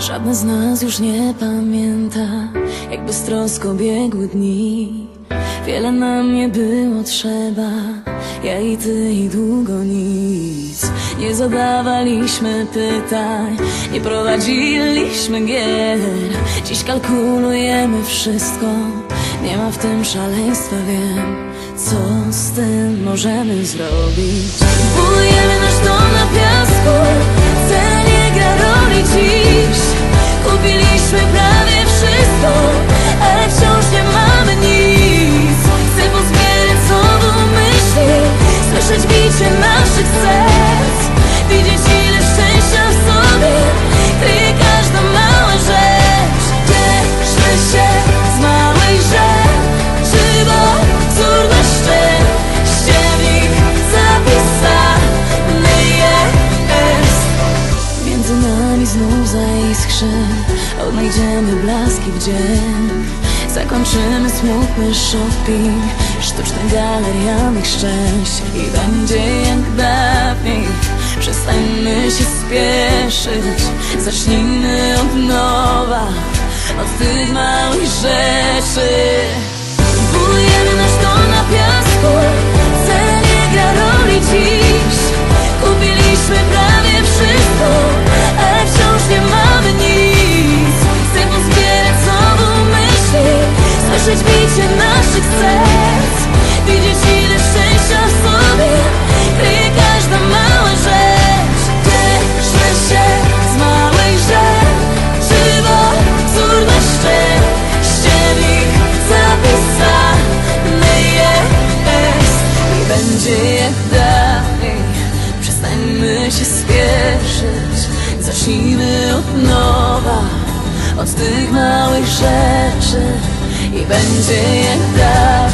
Żadne z nas już nie pamięta, jak beztrosko biegły dni. Wiele nam nie było trzeba, ja i ty i długo nic. Nie zadawaliśmy pytań, nie prowadziliśmy gier. Dziś kalkulujemy wszystko, nie ma w tym szaleństwa, wiem. Co z tym możemy zrobić? Budujemy nasz dom na piasku, znów zaiskrzy Odnajdziemy blaski w dzień. Zakończymy smutny shopping. Sztuczny galerianych szczęść. I będzie jak dawniej Przestańmy się spieszyć. Zacznijmy od nowa. Od tych małych rzeczy Przestańmy się spieszyć. Zacznijmy od nowa Od tych małych rzeczy. I będzie jak dawniej